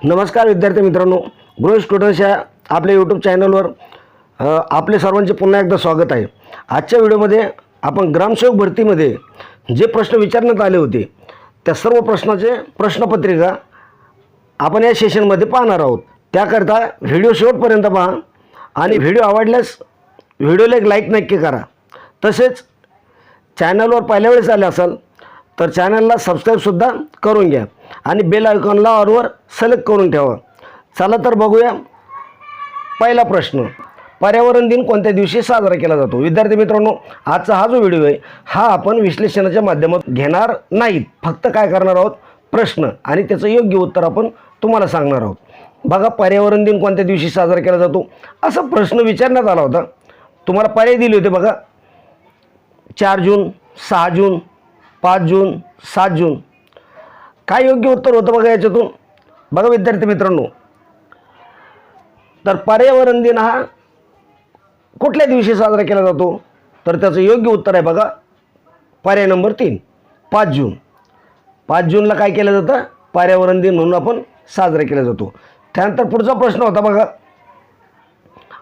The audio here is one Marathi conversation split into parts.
नमस्कार विद्यार्थी मित्रांनो. गृह स्टुडंट्स या आपल्या यूट्यूब चॅनलवर आपले सर्वांचे पुन्हा एकदा स्वागत आहे. आजच्या व्हिडिओमध्ये आपण ग्रामसेवक भरतीमध्ये जे प्रश्न विचारण्यात आले होते त्या सर्व प्रश्नाचे प्रश्नपत्रिका आपण या सेशनमध्ये पाहणार आहोत. त्याकरता व्हिडिओ शेवटपर्यंत पहा आणि व्हिडिओ आवडल्यास व्हिडिओला एक लाईक नक्की करा. तसेच चॅनलवर पहिल्या वेळेस आले असाल तर चॅनलला सबस्क्राईबसुद्धा करून घ्या. आणि बेल आयकॉनला ऑरवर सिलेक्ट करून ठेवा. चला तर बघूया. पहिला प्रश्न. पर्यावरण दिन कोणत्या दिवशी साजरा केला जातो? विद्यार्थी मित्रांनो आजचा हा जो व्हिडिओ आहे हा आपण विश्लेषणाच्या माध्यमातून घेणार नाहीत. फक्त काय करणार आहोत? प्रश्न. आणि त्याचं योग्य उत्तर आपण तुम्हाला सांगणार आहोत. बघा पर्यावरण दिन कोणत्या दिवशी साजरा केला जातो? असा प्रश्न विचारण्यात आला होता. तुम्हाला पर्याय दिले होते बघा. चार जून सहा जून पाच जून सात जून. काय योग्य उत्तर होतं बघा याच्यातून? बघा विद्यार्थी मित्रांनो. तर पर्यावरण दिन हा कुठल्या दिवशी साजरा केला जातो? तर त्याचं योग्य उत्तर आहे बघा. पर्याय नंबर तीन पाच जून. पाच जूनला काय केलं जातं? पर्यावरण दिन म्हणून आपण साजरा केला जातो. त्यानंतर पुढचा प्रश्न होता बघा.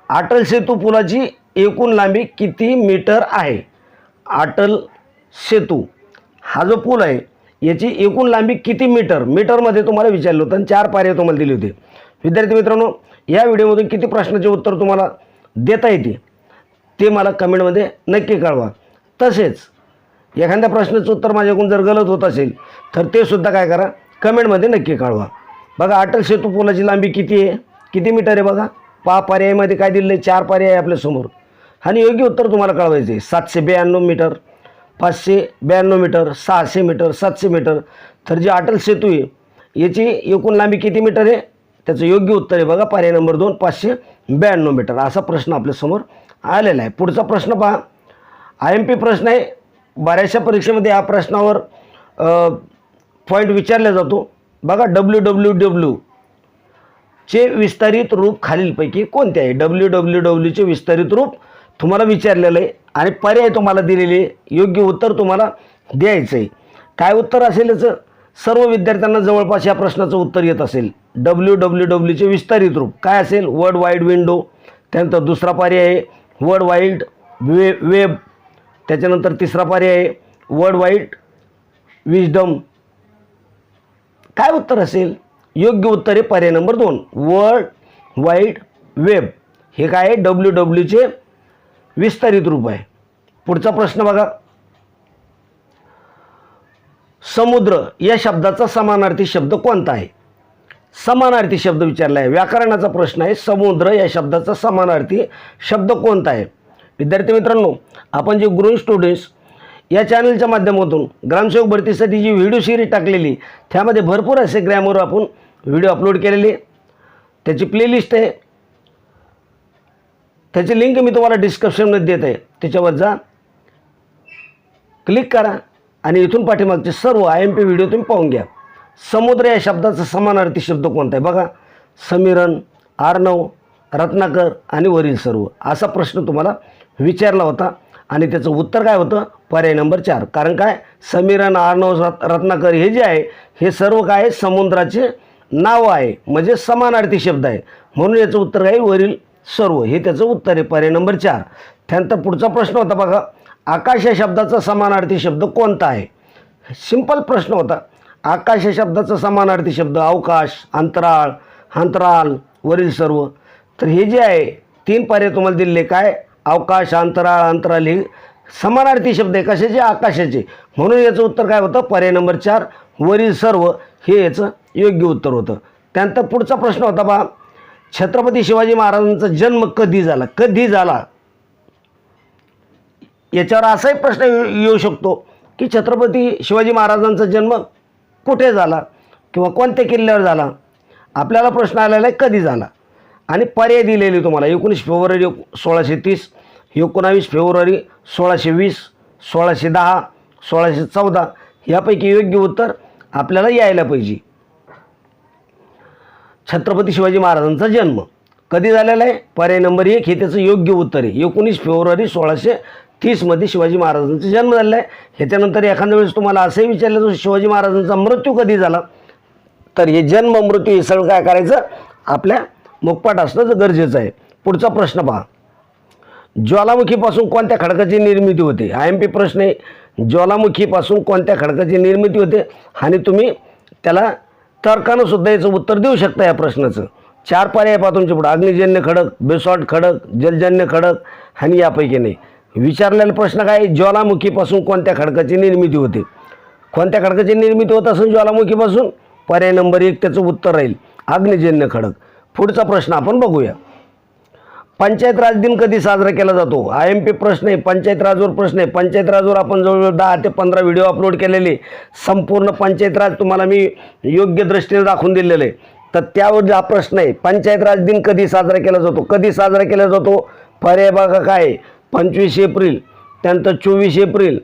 अटल सेतू पुलाची एकूण लांबी किती मीटर आहे? अटल सेतू. हा जो पूल आहे याची एकूण लांबी किती मीटर? मीटरमध्ये तुम्हाला विचारलं होतं आणि चार पायऱ्या तुम्हाला दिली होती. विद्यार्थी मित्रांनो या व्हिडिओमधून किती प्रश्नाचे उत्तर तुम्हाला देता येते ते मला कमेंटमध्ये नक्की कळवा. तसेच एखाद्या प्रश्नाचं उत्तर माझ्याकडून जर गलत होत असेल तर ते सुद्धा काय करा कमेंटमध्ये नक्की कळवा. बघा अटल सेतू पुलाची लांबी किती आहे? किती मीटर आहे बघा? पा पर्यायामध्ये काय दिलं आहे? चार पर्याय आहे आपल्यासमोर आणि योग्य उत्तर तुम्हाला कळवायचं आहे. सातशे ब्याण्णव मीटर. पाचशे ब्याण्णव मीटर सहाशे मीटर सातशे मीटर. तर जी अटल सेतू आहे याची एकूण लांबी किती मीटर आहे? त्याचं योग्य उत्तर आहे बघा पर्याय नंबर दोन पाचशे ब्याण्णव मीटर. असा प्रश्न आपल्यासमोर आलेला आहे. पुढचा प्रश्न पहा. आय एम पी प्रश्न आहे. बऱ्याचशा परीक्षेमध्ये या प्रश्नावर पॉईंट विचारला जातो. बघा डब्ल्यू डब्ल्यू डब्ल्यू चे विस्तारित रूप खालीलपैकी कोणते आहे? डब्ल्यू डब्ल्यू डब्ल्यूचे विस्तारित रूप तुम्हाला विचारलेलं आहे आणि पर्याय तुम्हाला दिलेले आहे. योग्य उत्तर तुम्हाला द्यायचं आहे. काय उत्तर असेल याचं? सर्व विद्यार्थ्यांना जवळपास या प्रश्नाचं उत्तर येत असेल. डब्ल्यू डब्ल्यू डब्ल्यूचे विस्तारित रूप. काय असेल? वर्ल्ड वाईड विंडो त्यानंतर दुसरा पर्याय आहे. वर्ल्ड वाईड वे वेब त्याच्यानंतर तिसरा पर्याय आहे. वर्ल्ड वाईड विजडम काय उत्तर असेल? योग्य उत्तर आहे पर्याय नंबर दोन. वर्ल्ड वाईड वेब हे काय आहे? डब्ल्यू डब्ल्यूचे विस्तारित रूप आहे. पुढचा प्रश्न बघा. समुद्र या शब्दाचा समानार्थी शब्द कोणता आहे? समानार्थी शब्द विचारला आहे. व्याकरणाचा प्रश्न आहे समुद्र या शब्दाचा समानार्थी शब्द कोणता आहे? विद्यार्थी मित्रांनो आपण जे गृह स्टुडंट्स या चॅनलच्या माध्यमातून ग्रामसेवक भरतीसाठी जी व्हिडिओ सिरीज टाकलेली त्यामध्ये भरपूर असे ग्रॅमवर आपण व्हिडिओ अपलोड केलेले. त्याची प्लेलिस्ट आहे. त्याची लिंक मी तुम्हाला डिस्क्रिप्शनमध्ये देत. आहे त्याच्यावर जा. क्लिक करा. आणि इथून पाठीमागचे सर्व आय एम पी व्हिडिओ तुम्ही पाहून घ्या. समुद्र या शब्दाचा समानार्थी शब्द कोणता आहे? बघा. समीरन आर्णव रत्नाकर आणि वरील सर्व. असा प्रश्न तुम्हाला विचारला होता. आणि त्याचं उत्तर काय होतं? पर्याय नंबर चार. कारण काय? समीरन आर्णव रत् रत्नाकर हे जे आहे हे सर्व काय आहे? समुद्राचे नाव आहे. म्हणजे समानार्थी शब्द आहे. म्हणून याचं उत्तर काय? वरील सर्व. हे त्याचं उत्तर आहे. पर्याय नंबर चार. त्यानंतर पुढचा प्रश्न होता बघा. आकाश या शब्दाचा समानार्थी शब्द कोणता आहे? सिंपल प्रश्न होता. आकाश या शब्दाचा समानार्थी शब्द अवकाश अंतराळ अंतराल वरील सर्व. तर हे जे आहे तीन पर्याय तुम्हाला दिलेले काय? अवकाश अंतराळ अंतराल हे समानार्थी शब्द आहे. कशाचे? आकाशाचे. म्हणून याचं उत्तर काय होतं? पर्याय नंबर चार. वरील सर्व. हे याचं योग्य उत्तर होतं. त्यानंतर पुढचा प्रश्न होता बा. छत्रपती शिवाजी महाराजांचा जन्म कधी झाला? कधी झाला? याच्यावर असाही प्रश्न येऊ येऊ शकतो की छत्रपती शिवाजी महाराजांचा जन्म कुठे झाला किंवा कोणत्या किल्ल्यावर झाला? आपल्याला प्रश्न आलेला आहे कधी झाला? आणि पर्याय दिलेली तुम्हाला. एकोणीस फेब्रुवारी सोळाशे तीस एकोणावीस फेब्रुवारी सोळाशे वीस सोळाशे दहा सोळाशे चौदा यापैकी योग्य उत्तर आपल्याला यायला पाहिजे. छत्रपती शिवाजी महाराजांचा जन्म. कधी झालेला आहे? पर्याय नंबर एक हे त्याचं योग्य उत्तर आहे. एकोणीस फेब्रुवारी सोळाशे तीसमध्ये शिवाजी महाराजांचा जन्म झालेला आहे. ह्याच्यानंतर एखाद्या वेळेस तुम्हाला असंही विचारलं तर शिवाजी महाराजांचा मृत्यू कधी झाला? तर हे जन्म मृत्यू हे सगळं काय करायचं? आपल्या मुखपाट असणं गरजेचं आहे. पुढचा प्रश्न पहा. ज्वालामुखीपासून कोणत्या खडकाची निर्मिती होते? आय एम पी प्रश्न आहे. ज्वालामुखीपासून कोणत्या खडकाची निर्मिती होते? आणि तुम्ही त्याला तर्कानं सुद्धा याचं उत्तर देऊ शकता या प्रश्नाचं. चार पर्याय पहा तुमच्या पुढं. अग्निजन्य खडक बेसॉल्ट खडक जलजन्य खडक आणि यापैकी नाही. विचारलेला प्रश्न काय? ज्वालामुखीपासून कोणत्या खडकाची निर्मिती होते? कोणत्या खडकाची निर्मिती होत असून ज्वालामुखीपासून? पर्याय नंबर एक त्याचं उत्तर राहील. अग्निजन्य खडक. पुढचा प्रश्न आपण बघूया. पंचायत राज दिन कधी साजरा केला जातो? आय एम पी प्रश्न आहे पंचायत राजवर प्रश्न आहे. पंचायत राजवर आपण जवळजवळ दहा ते पंधरा व्हिडिओ अपलोड केलेले संपूर्ण पंचायत राज तुम्हाला मी योग्य दृष्टीने दाखवून दिलेलं आहे. तर त्यावर हा प्रश्न आहे पंचायत राज दिन कधी साजरा केला जातो? कधी साजरा केला जातो? पर्याय बघा काय आहे? पंचवीस एप्रिल त्यानंतर चोवीस एप्रिल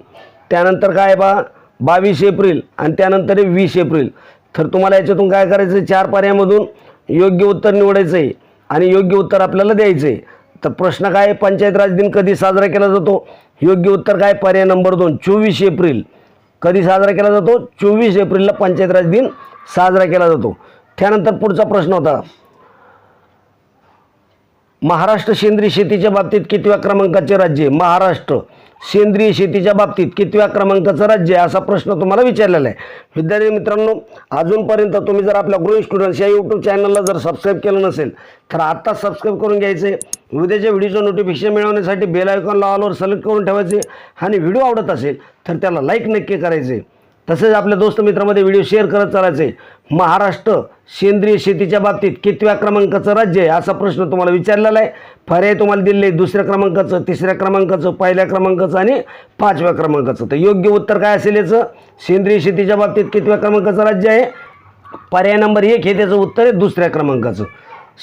त्यानंतर काय बा? बावीस एप्रिल आणि त्यानंतर वीस एप्रिल. तर तुम्हाला याच्यातून काय करायचं आहे? चार पर्यायामधून योग्य उत्तर निवडायचं आहे आणि योग्य उत्तर आपल्याला द्यायचं आहे तर प्रश्न काय आहे? पंचायत राज दिन कधी साजरा केला जातो? योग्य उत्तर काय? पर्याय नंबर दोन चोवीस एप्रिल. कधी साजरा केला जातो? चोवीस एप्रिलला पंचायत राज दिन साजरा केला जातो. त्यानंतर पुढचा प्रश्न होता. महाराष्ट्र सेंद्रिय शेतीच्या बाबतीत कितव्या क्रमांकाचे राज्य आहे? महाराष्ट्र. सेंद्रिय शेतीच्या बाबतीत कितव्या क्रमांकाचं राज्य आहे असा प्रश्न तुम्हाला विचारलेला आहे. विद्यार्थी मित्रांनो अजूनपर्यंत तुम्ही जर आपल्या ग्रोईंग स्टुडंट्स या यूट्यूब चॅनलला जर सबस्क्राईब केलं नसेल तर आत्ता सबस्क्राईब करून घ्यायचे. उद्याच्या व्हिडिओचं नोटिफिकेशन मिळवण्यासाठी बेल आयकॉनला ऑलवर सिलेक्ट करून ठेवायचे. आणि व्हिडिओ आवडत असेल तर त्याला लाईक नक्की करायचे. तसेच आपल्या दोस्त मित्रामध्ये व्हिडिओ शेअर करत चालायचे. महाराष्ट्र सेंद्रिय शेतीच्या बाबतीत कितव्या क्रमांकाचं राज्य आहे असा प्रश्न तुम्हाला विचारलेला आहे. पर्याय तुम्हाला दिले दुसऱ्या क्रमांकाचं तिसऱ्या क्रमांकाचं पहिल्या क्रमांकाचं आणि पाचव्या क्रमांकाचं. तर योग्य उत्तर काय असेल याचं? सेंद्रिय शेतीच्या बाबतीत कितव्या क्रमांकाचं राज्य आहे? पर्याय नंबर एक हे त्याचं उत्तर आहे दुसऱ्या क्रमांकाचं.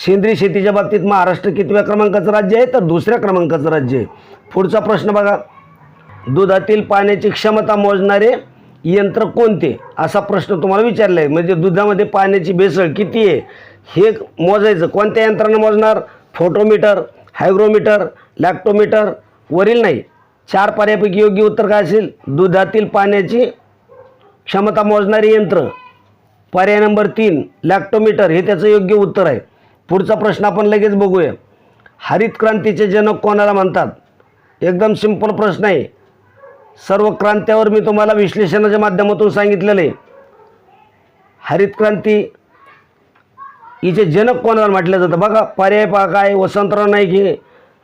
सेंद्रिय शेतीच्या बाबतीत महाराष्ट्र कितव्या क्रमांकाचं राज्य आहे? तर दुसऱ्या क्रमांकाचं राज्य आहे. पुढचा प्रश्न बघा. दुधातील पाण्याची क्षमता मोजणारे यंत्र कोणते? असा प्रश्न तुम्हाला विचारला आहे म्हणजे दुधामध्ये पाण्याची भेसळ किती आहे? हे मोजायचं. कोणत्या यंत्रानं मोजणार? Photometer hygrometer lactometer? वरील नाही. चार पर्यापैकी योग्य उत्तर काय असेल? दुधातील पाण्याची क्षमता मोजणारे यंत्र. पर्याय नंबर तीन लॅक्टोमीटर. हे त्याचं योग्य उत्तर आहे. पुढचा प्रश्न आपण लगेच बघूया. हरित क्रांतीचे जनक कोणाला म्हणतात? एकदम सिंपल प्रश्न आहे. सर्व क्रांत्यावर मी तुम्हाला विश्लेषणाच्या माध्यमातून सांगितलेलं आहे. हरित क्रांती हिचे जनक कोणाला म्हटलं जातं? बघा पर्याय पहा काय वसंतराव नाईक हे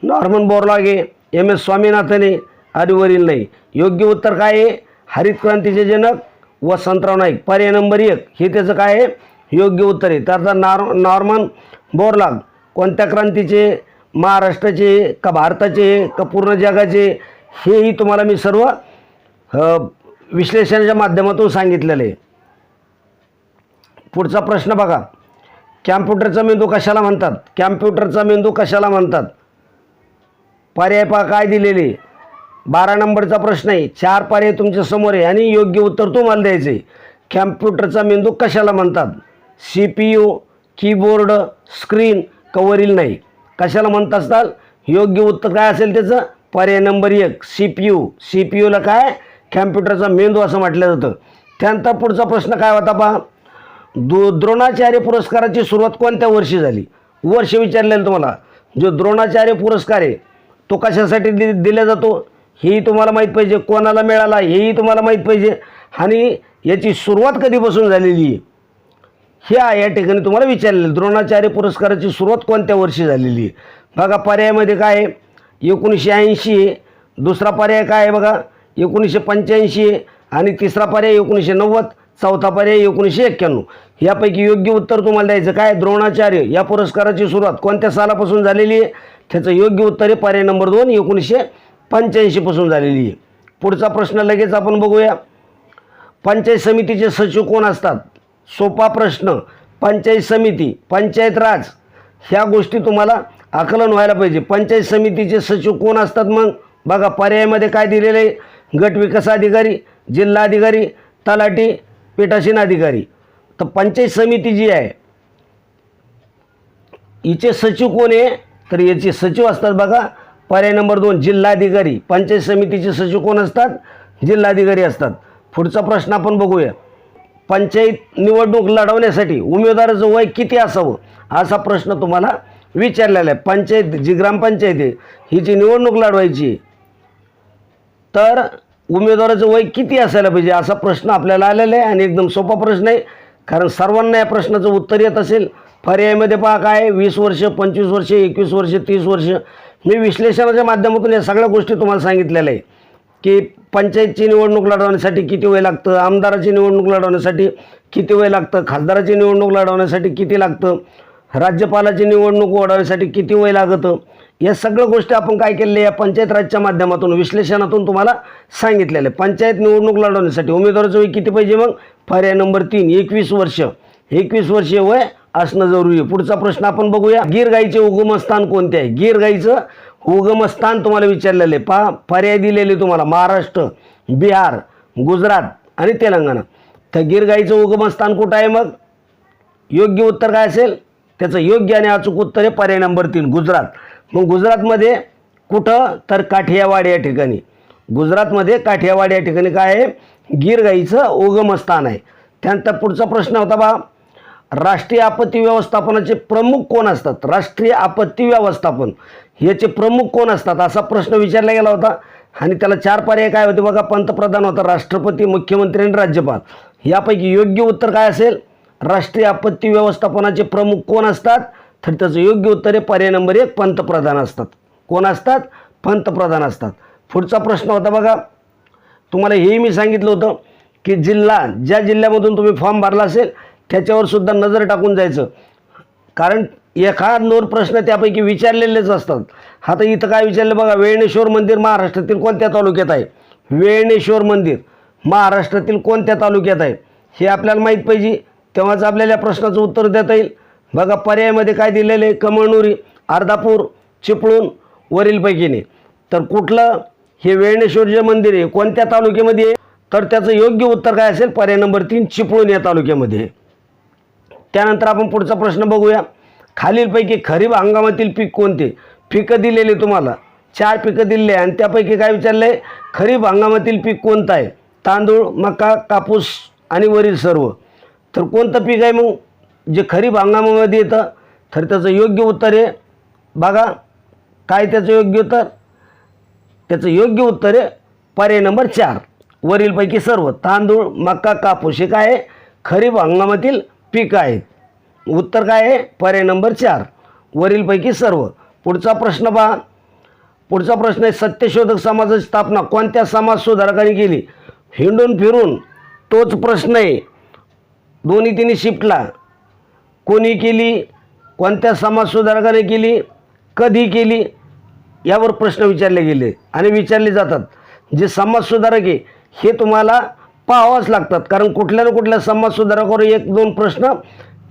नॉर्मन बोरलागे एम एस स्वामीनाथन हे हरिवरील नाही. योग्य उत्तर काय आहे? हरित क्रांतीचे जनक वसंतराव नाईक. पर्याय नंबर एक हे त्याचं काय आहे? योग्य उत्तर आहे. तर आता नॉर नॉर्मन बोरलाग कोणत्या क्रांतीचे? महाराष्ट्राचे का भारताचे का पूर्ण जगाचे हेही तुम्हाला मी सर्व विश्लेषणाच्या माध्यमातून सांगितलेलं आहे. पुढचा प्रश्न बघा. कॅम्प्युटरचा मेंदू कशाला म्हणतात? कॅम्प्युटरचा मेंदू कशाला म्हणतात? पर्याय पहा काय दिलेले? बारा नंबरचा प्रश्न आहे. चार पर्याय तुमच्यासमोर आहे आणि योग्य उत्तर तुम्हाला द्यायचं आहे कॅम्प्युटरचा मेंदू कशाला म्हणतात? C P U keyboard screen कवरील नाही. कशाला म्हणत असताल? योग्य उत्तर काय असेल त्याचं? पर्याय नंबर एक C P U C P यूला काय? कॅम्प्युटरचा मेंदू असं म्हटलं जातं. त्यानंतर पुढचा प्रश्न काय होता पहा? दो द्रोणाचार्य पुरस्काराची सुरुवात कोणत्या वर्षी झाली? वर्ष विचारलेलं तुम्हाला. जो द्रोणाचार्य पुरस्कार आहे तो कशासाठी दि दिला जातो? हेही तुम्हाला माहीत पाहिजे. कोणाला मिळाला? हेही तुम्हाला माहीत पाहिजे. आणि याची सुरुवात कधीपासून झालेली आहे? ह्या या ठिकाणी तुम्हाला विचारलेलं. द्रोणाचार्य पुरस्काराची सुरुवात कोणत्या वर्षी झालेली आहे? बघा पर्यायामध्ये काय आहे? एकोणीसशे ऐंशी दुसरा पर्याय काय आहे बघा? एकोणीसशे पंच्याऐंशी आहे आणि तिसरा पर्याय एकोणीसशे नव्वद चौथा पर्याय एकोणीसशे एक्क्याण्णव. यापैकी योग्य उत्तर तुम्हाला द्यायचं काय? द्रोणाचार्य. या पुरस्काराची सुरुवात कोणत्या सालापासून झालेली आहे? त्याचं योग्य उत्तर आहे पर्याय नंबर दोन एकोणीसशे पंच्याऐंशीपासून झालेली आहे. पुढचा प्रश्न लगेच आपण बघूया. पंचायत समितीचे सचिव कोण असतात? सोपा प्रश्न. पंचायत समिती पंचायत राज. ह्या गोष्टी तुम्हाला आकलन व्हायला पाहिजे. पंचायत समितीचे सचिव कोण असतात मग? बघा पर्यायामध्ये काय दिलेलं आहे? गट विकास अधिकारी जिल्हा अधिकारी तलाठी पीठासीन अधिकारी. तर पंचायत समिती जी आहे हिचे सचिव कोण आहे? तर याचे सचिव असतात बघा. पर्याय नंबर दोन जिल्हाधिकारी पंचायत समितीचे सचिव कोण असतात? जिल्हाधिकारी असतात. पुढचा प्रश्न आपण बघूया. पंचायत निवडणूक लढवण्यासाठी उमेदवाराचं वय किती असावं? असा प्रश्न तुम्हाला विचारलेलं आहे पंचायत जी ग्रामपंचायत आहे ही जी निवडणूक लढवायची. तर उमेदवाराचं वय किती असायला पाहिजे असा प्रश्न आपल्याला आलेला आहे आणि एकदम सोपा प्रश्न आहे. कारण सर्वांना या प्रश्नाचं उत्तर येत असेल. पर्यायमध्ये पहा काय वीस वर्ष पंचवीस वर्ष एकवीस वर्ष तीस वर्ष. मी विश्लेषणाच्या माध्यमातून या सगळ्या गोष्टी तुम्हाला सांगितलेल्या आहे की पंचायतची निवडणूक लढवण्यासाठी किती वय लागतं आमदाराची निवडणूक लढवण्यासाठी किती वय लागतं खासदाराची निवडणूक लढवण्यासाठी किती लागतं. राज्यपालाची निवडणूक वाढवण्यासाठी किती वय लागतं? या सगळ्या गोष्टी आपण काय केलेल्या या पंचायत राजच्या माध्यमातून विश्लेषणातून तुम्हाला सांगितलेलं आहे पंचायत निवडणूक लढवण्यासाठी उमेदवाराचं वय किती पाहिजे मग? पर्याय नंबर तीन एकवीस वर्ष. एकवीस वर्षीय वय असणं जरुरी आहे. पुढचा प्रश्न आपण बघूया. गीर गाईचे उगमस्थान कोणते आहे? गीर गाईचं उगमस्थान तुम्हाला विचारलेलं आहे. पहा पर्याय दिलेले तुम्हाला. महाराष्ट्र बिहार गुजरात आणि तेलंगणा. तर गीर गाईचं उगमस्थान कुठं आहे मग? योग्य उत्तर काय असेल? त्याचं योग्य आणि अचूक उत्तर आहे पर्याय नंबर तीन गुजरात. मग गुजरातमध्ये कुठं तर काठियावाड या ठिकाणी. गुजरातमध्ये काठियावाड या ठिकाणी काय आहे? गीर गाईचं उगमस्थान आहे. त्यानंतर पुढचा प्रश्न होता बा राष्ट्रीय आपत्ती व्यवस्थापनाचे प्रमुख कोण असतात? राष्ट्रीय आपत्ती व्यवस्थापन. याचे प्रमुख कोण असतात? असा प्रश्न विचारला गेला होता. आणि त्याला चार पर्याय काय होते बघा? पंतप्रधान होता राष्ट्रपती मुख्यमंत्री आणि राज्यपाल. यापैकी योग्य उत्तर काय असेल? राष्ट्रीय आपत्ती व्यवस्थापनाचे प्रमुख कोण असतात? तर त्याचं योग्य उत्तर आहे पर्याय नंबर एक पंतप्रधान असतात. कोण असतात? पंतप्रधान असतात. पुढचा प्रश्न होता बघा. तुम्हाला हेही मी सांगितलं होतं की जिल्हा ज्या जिल्ह्यामधून तुम्ही फॉर्म भरला असेल त्याच्यावर सुद्धा नजर टाकून जायचं. कारण एखाद नोर प्रश्न त्यापैकी विचारलेलेच असतात. आता इथं काय विचारलं बघा वेळणेश्वर मंदिर महाराष्ट्रातील कोणत्या तालुक्यात आहे? वेळणेश्वर मंदिर महाराष्ट्रातील कोणत्या तालुक्यात आहे? हे आपल्याला माहीत पाहिजे. तेव्हाच आपल्याला प्रश्नाचं उत्तर देता येईल. बघा पर्यायामध्ये काय दिलेलं आहे? कमळनुरी अर्धापूर चिपळूण वरीलपैकीने तर कुठलं? हे वेणेश्वरचे मंदिर आहे कोणत्या तालुक्यामध्ये आहे? तर त्याचं योग्य उत्तर काय असेल? पर्याय नंबर तीन चिपळूण या तालुक्यामध्ये. त्यानंतर आपण पुढचा प्रश्न बघूया. खालीलपैकी खरीप हंगामातील पीक कोणते? पिकं दिलेली तुम्हाला. चार पिकं दिलेली आहे आणि त्यापैकी काय विचारलं आहे खरीप हंगामातील पीक कोणतं आहे? तांदूळ मका कापूस आणि वरील सर्व. तर कोणतं पीक आहे मग? जे खरीप हंगामामध्ये येतं तर त्याचं योग्य उत्तर आहे बघा. काय त्याचं योग्य उत्तर? त्याचं योग्य उत्तर आहे पर्याय नंबर चार. वरीलपैकी सर्व तांदूळ मका कापूस हे काय? आहे खरीप हंगामातील पीक आहेत. उत्तर काय आहे? पर्याय नंबर चार. वरीलपैकी सर्व. पुढचा प्रश्न पहा. पुढचा प्रश्न आहे सत्यशोधक समाजाची स्थापना कोणत्या समाज सुधारकांनी केली? हिंडून फिरून तोच प्रश्न आहे. दोन्ही तिने शिफ्टला कोणी केली कोणत्या समाज सुधारकाने केली कधी केली यावर प्रश्न विचारले गेले आणि विचारले जातात. जे समाज सुधारक आहे हे तुम्हाला पाहावंच लागतात. कारण कुठल्या ना कुठल्या समाजसुधारकावर एक दोन प्रश्न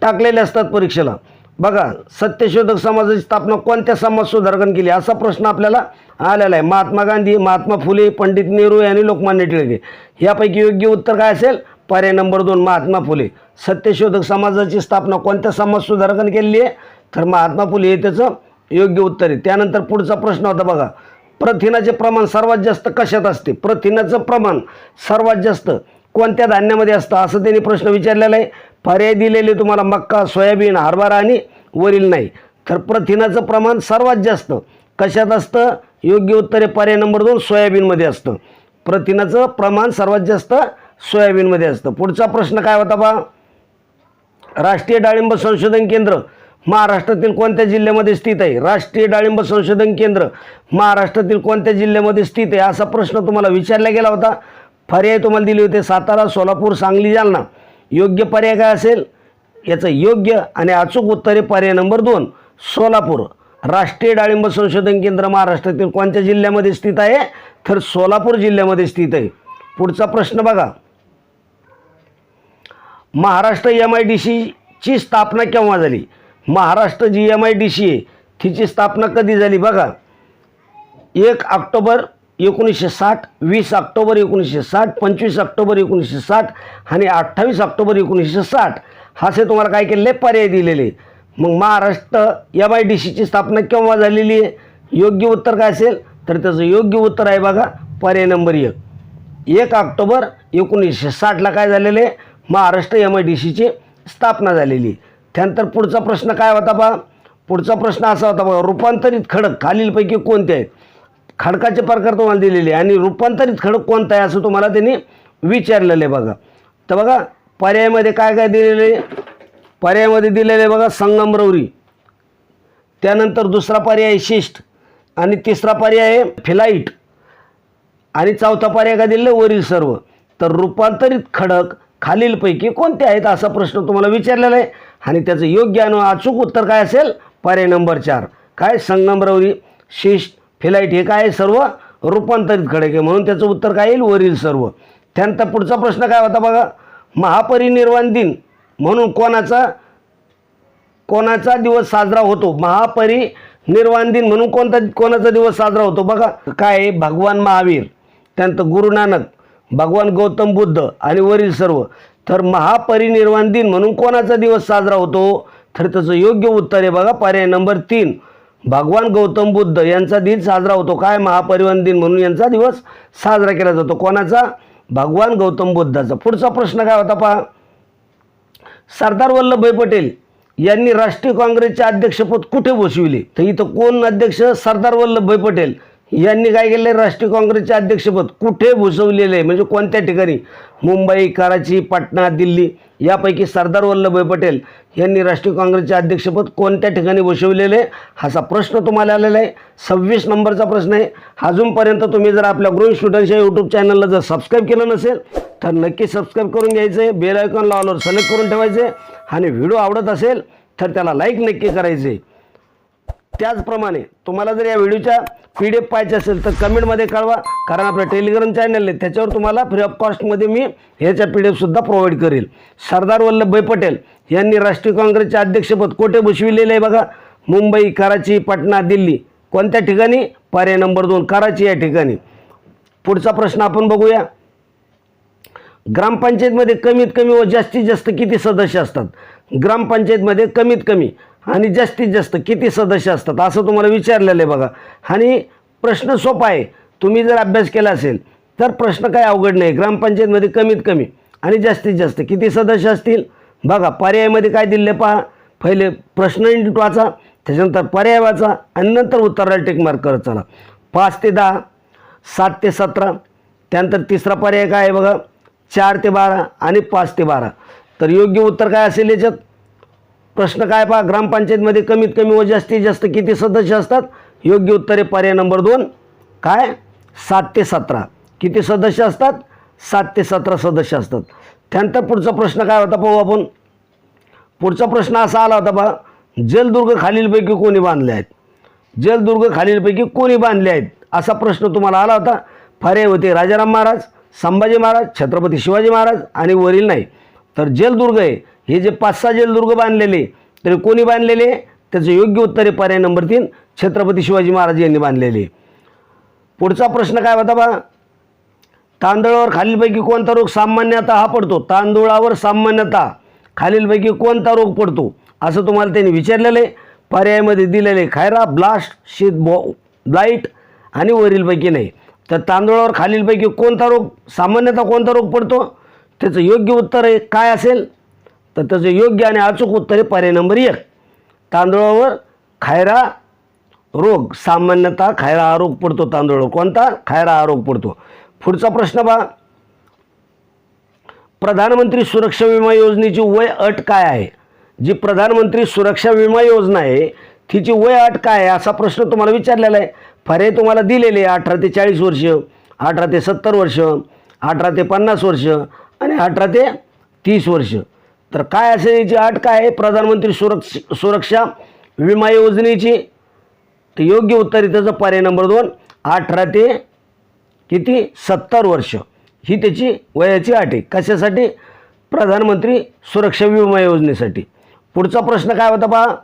टाकलेले असतात परीक्षेला. बघा सत्यशोधक समाजाची स्थापना कोणत्या समाजसुधारकांनी केली असा प्रश्न आपल्याला आलेला आहे. महात्मा गांधी महात्मा फुले पंडित नेहरू आणि लोकमान्य टिळके. यापैकी योग्य उत्तर काय असेल? पर्याय नंबर दोन महात्मा फुले. सत्यशोधक समाजाची स्थापना कोणत्या समाज सुधारकांनी केलेली आहे? तर महात्मा फुले हे त्याचं योग्य उत्तर आहे. त्यानंतर पुढचा प्रश्न होता बघा. प्रथिनाचे प्रमाण सर्वात जास्त कशात असते? प्रथिनाचं प्रमाण सर्वात जास्त कोणत्या धान्यामध्ये असतं? असं त्यांनी प्रश्न विचारलेला आहे. पर्याय दिलेले तुम्हाला मक्का सोयाबीन हरभरा आणि वरील नाही. तर प्रथिनाचं प्रमाण सर्वात जास्त कशात असतं? योग्य उत्तर आहे पर्याय नंबर दोन सोयाबीनमध्ये असतं. प्रथिनाचं प्रमाण सर्वात जास्त सोयाबीनमध्ये असतं. पुढचा प्रश्न काय होता बा? राष्ट्रीय डाळिंब संशोधन केंद्र महाराष्ट्रातील कोणत्या जिल्ह्यामध्ये स्थित आहे? राष्ट्रीय डाळिंब संशोधन केंद्र महाराष्ट्रातील कोणत्या जिल्ह्यामध्ये स्थित आहे? असा प्रश्न तुम्हाला विचारला गेला होता. पर्याय तुम्हाला दिले होते. सातारा सोलापूर सांगली जालना. योग्य पर्याय काय असेल? याचं योग्य आणि अचूक उत्तर आहे पर्याय नंबर दोन सोलापूर. राष्ट्रीय डाळिंब संशोधन केंद्र महाराष्ट्रातील कोणत्या जिल्ह्यामध्ये स्थित आहे? तर सोलापूर जिल्ह्यामध्ये स्थित आहे. पुढचा प्रश्न बघा. महाराष्ट्र एम आय डी सीची स्थापना केव्हा झाली? महाराष्ट्र जी एम आय डी सी आहे तिची स्थापना कधी झाली बघा? एक ऑक्टोबर एकोणीसशे साठ वीस ऑक्टोबर एकोणीसशे साठ पंचवीस ऑक्टोबर एकोणीसशे साठ आणि अठ्ठावीस ऑक्टोबर एकोणीसशे साठ. असे तुम्हाला काय केले पर्याय दिलेले. मग महाराष्ट्र एम आय डी सीची स्थापना केव्हा झालेली आहे? योग्य उत्तर काय असेल? तर त्याचं योग्य उत्तर आहे बघा पर्याय नंबर एक. एक ऑक्टोबर एकोणीसशे साठला काय झालेलं? आहे महाराष्ट्र एम आय डी सीची स्थापना झालेली. त्यानंतर पुढचा प्रश्न काय होता बा? पुढचा प्रश्न असा होता बघा रूपांतरित खडक खालीलपैकी कोणते आहेत? खडकाचे प्रकार तुम्हाला दिलेले आहे आणि रूपांतरित खडक कोणता आहे असं तुम्हाला त्यांनी विचारलेलं आहे बघा. तर बघा पर्यायामध्ये काय काय दिलेले आहे? पर्यायामध्ये दिलेले आहे बघा संगमरवरी त्यानंतर दुसरा पर्याय आहे शिष्ट आणि तिसरा पर्याय आहे फिलाईट. आणि चौथा पर्याय काय दिलेला आहे? वरील सर्व. तर रूपांतरित खडक खालीलपैकी कोणते आहेत असा प्रश्न तुम्हाला विचारलेला आहे. आणि त्याचं योग्य आणि अचूक उत्तर काय असेल? पर्याय नंबर चार. काय संगमरवरी शिष्ट फिलाईट हे काय आहे? सर्व? रूपांतरित खडक आहे. म्हणून त्याचं उत्तर काय येईल? वरील सर्व. त्यानंतर पुढचा प्रश्न काय होता बघा? महापरिनिर्वाण दिन म्हणून कोणाचा कोणाचा दिवस साजरा होतो? महापरिनिर्वाण दिन म्हणून कोणता कोणाचा दिवस साजरा होतो? बघा. काय आहे? भगवान महावीर. त्यानंतर गुरु नानक भगवान गौतम बुद्ध आणि वरील सर्व. तर महापरिनिर्वाण दिन म्हणून कोणाचा दिवस साजरा होतो? तर त्याचं योग्य उत्तर आहे बघा पर्याय नंबर तीन. भगवान गौतम बुद्ध यांचा दिन साजरा होतो. काय महापरिवहन दिन म्हणून यांचा दिवस साजरा केला जातो? कोणाचा? भगवान गौतम बुद्धाचा. पुढचा प्रश्न काय होता पहा. सरदार वल्लभभाई पटेल यांनी राष्ट्रीय काँग्रेसचे अध्यक्षपद कुठे बसविले तर इथं कोण अध्यक्ष? सरदार वल्लभभाई पटेल. यांनी काय केलं राष्ट्रीय काँग्रेसचे अध्यक्षपद कुठे भुजवलेलं आहे म्हणजे कोणत्या ठिकाणी? मुंबई कराची पाटणा दिल्ली यापैकी सरदार वल्लभभाई पटेल यांनी राष्ट्रीय काँग्रेसचे अध्यक्षपद कोणत्या ठिकाणी बसवलेले आहे असा प्रश्न तुम्हाला आलेला आहे. सव्वीस नंबरचा प्रश्न आहे. अजूनपर्यंत तुम्ही जर आपल्या ग्रोईंग स्टुडंट्स या यूट्यूब चॅनलला जर सबस्क्राईब केलं नसेल तर नक्की सबस्क्राईब करून घ्यायचं आहे बेल आयकॉन लावल्यावर सिलेक्ट करून ठेवायचे आणि व्हिडिओ आवडत असेल तर त्याला लाईक नक्की करायचे त्याचप्रमाणे तुम्हाला जर या व्हिडिओच्या पी डी एफ पाहिजे असेल तर कमेंटमध्ये कळवा कारण आपलं टेलिग्राम चॅनल आहे त्याच्यावर तुम्हाला फ्री ऑफ कॉस्टमध्ये मी ह्याच्या पी डी एफसुद्धा प्रोव्हाइड करेल. सरदार वल्लभभाई पटेल यांनी राष्ट्रीय काँग्रेसचे अध्यक्षपद कोठे बसविलेलं आहे बघा? मुंबई कराची पाटणा दिल्ली. कोणत्या ठिकाणी? पर्याय नंबर दोन कराची या ठिकाणी. पुढचा प्रश्न आपण बघूया. ग्रामपंचायतमध्ये कमीत कमी व जास्तीत जास्त किती सदस्य असतात? ग्रामपंचायतमध्ये कमीत कमी आणि जास्तीत जास्त किती सदस्य असतात असं तुम्हाला विचारलेलं आहे बघा. आणि प्रश्न सोपा आहे. तुम्ही जर अभ्यास केला असेल तर प्रश्न काय अवघड नाही. ग्रामपंचायतमध्ये कमीत कमी आणि जास्तीत जास्त किती सदस्य असतील? बघा पर्यायामध्ये काय दिले पहा. पहिले प्रश्न इंट वाचा त्याच्यानंतर पर्याय वाचा आणि नंतर उत्तराला टेकमार्क करत चला. पाच ते दहा सात ते सतरा त्यानंतर तिसरा पर्याय काय आहे बघा? चार ते बारा आणि पाच ते बारा. तर योग्य उत्तर काय असेल याच्यात? प्रश्न काय पहा ग्रामपंचायतमध्ये कमीत कमी व जास्तीत जास्त किती सदस्य असतात? योग्य उत्तर आहे पर्याय नंबर दोन. काय? सात ते सतरा. किती सदस्य असतात? सात ते सतरा सदस्य असतात. त्यानंतर पुढचा प्रश्न काय होता पाहू आपण? पुढचा प्रश्न असा आला होता पहा जलदुर्ग खालीलपैकी कोणी बांधले आहेत? जलदुर्ग खालीलपैकी कोणी बांधले आहेत? असा प्रश्न तुम्हाला आला होता. पर्याय होते राजाराम महाराज संभाजी महाराज छत्रपती शिवाजी महाराज आणि वरील नाही. तर जलदुर्ग आहे. हे जे पाच सहा जलदुर्ग बांधलेले तरी कोणी बांधलेले? त्याचं योग्य उत्तर आहे पर्याय नंबर तीन छत्रपती शिवाजी महाराज यांनी बांधलेले. पुढचा प्रश्न काय होता बा? तांदळावर खालीलपैकी कोणता रोग सामान्यतः हा पडतो? तांदूळावर सामान्यतः खालीलपैकी कोणता रोग पडतो? असं तुम्हाला त्यांनी विचारलेलं आहे. पर्यायामध्ये दिलेले खायरा ब्लास्ट शीत बॉ ब्लाईट आणि वरीलपैकी नाही. तर तांदूळावर खालीलपैकी कोणता रोग सामान्यतः कोणता रोग पडतो? त्याचं योग्य उत्तर आहे. काय असेल? तर त्याचं योग्य आणि अचूक उत्तर पर्याय नंबर एक तांदूळावर खायरा रोग सामान्यतः खायरा हा रोग पडतो तांदूळावर. कोणता? खायरा हा रोग पडतो. पुढचा प्रश्न पहा. प्रधानमंत्री सुरक्षा विमा योजनेची वय अट काय आहे? जी प्रधानमंत्री सुरक्षा विमा योजना आहे तिची वय अट काय आहे असा प्रश्न तुम्हाला विचारलेला आहे. पर्याय तुम्हाला दिलेले आहे अठरा ते चाळीस वर्ष अठरा ते सत्तर वर्ष अठरा ते पन्नास वर्ष आणि अठरा ते तीस वर्ष. तर काय असेल याची अट काय आहे? प्रधानमंत्री सुरक्ष सुरक्षा विमा योजनेची? तर योग्य उत्तर त्याचा पर्याय नंबर दोन. अठरा ते किती? सत्तर वर्ष. ही त्याची वयाची अट आहे. कशासाठी? प्रधानमंत्री सुरक्षा विमा योजनेसाठी. पुढचा प्रश्न काय होता पहा?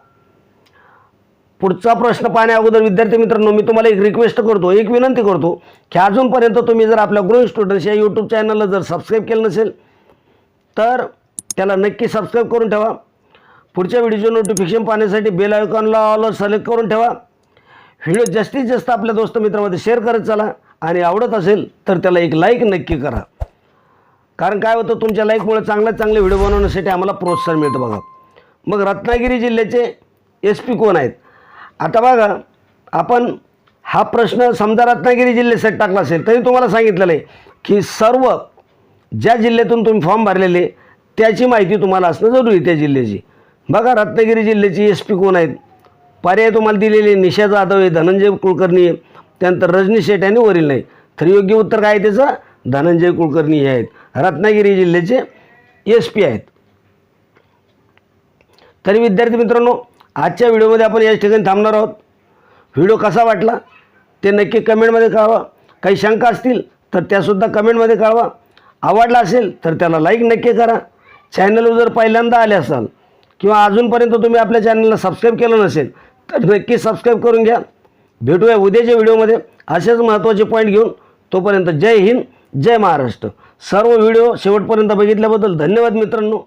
पुढचा प्रश्न पाहण्या अगोदर विद्यार्थी मित्रांनो मी तुम्हाला एक रिक्वेस्ट करतो एक विनंती करतो की अजूनपर्यंत तुम्ही जर आपल्या ग्रोईंग स्टुडंट्स या यूट्यूब चॅनलला जर सबस्क्राईब केलं नसेल तर त्याला नक्की सबस्क्राईब करून ठेवा. पुढच्या व्हिडिओचे नोटिफिकेशन पाहण्यासाठी बेल आयकॉनला ऑलवर सिलेक्ट करून ठेवा. व्हिडिओ जास्तीत जास्त आपल्या दोस्त मित्रामध्ये शेअर करत चला. आणि आवडत असेल तर त्याला एक लाईक नक्की करा. कारण काय होतं तुमच्या लाईकमुळे चांगल्यात चांगले व्हिडिओ बनवण्यासाठी आम्हाला प्रोत्साहन मिळतं बघा. मग रत्नागिरी जिल्ह्याचे एस पी कोण आहेत? आता बघा आपण हा प्रश्न समजा रत्नागिरी जिल्ह्यासाठी टाकला असेल तरी तुम्हाला सांगितलेलं आहे की सर्व ज्या जिल्ह्यातून तुम्ही फॉर्म भरलेले त्याची माहिती तुम्हाला असणं जरुरी आहे त्या जिल्ह्याची. बघा रत्नागिरी जिल्ह्याची एस पी कोण आहेत? पर्याय तुम्हाला दिलेले निशा जाधव आहे धनंजय कुलकर्णी आहे त्यानंतर रजनी शेठ आणि वरील नाही. तर योग्य उत्तर काय आहे त्याचं? धनंजय कुलकर्णी हे आहेत. रत्नागिरी जिल्ह्याचे एस पी आहेत. तरी विद्यार्थी मित्रांनो आजच्या व्हिडिओमध्ये आपण याच ठिकाणी थांबणार आहोत. व्हिडिओ कसा वाटला ते नक्की कमेंटमध्ये कळवा. काही शंका असतील तर त्यासुद्धा कमेंटमध्ये कळवा. आवडला असेल तर त्याला लाईक नक्की करा. चॅनलवर जर पहिल्यांदा आले असाल किंवा अजूनपर्यंत तुम्ही आपल्या चॅनलला सबस्क्राईब केलं नसेल तर नक्की सबस्क्राईब करून घ्या. भेटूया उद्याच्या व्हिडिओमध्ये. असेच महत्त्वाचे पॉईंट घेऊन तोपर्यंत जय हिंद जय महाराष्ट्र. सर्व व्हिडिओ शेवटपर्यंत बघितल्याबद्दल धन्यवाद मित्रांनो.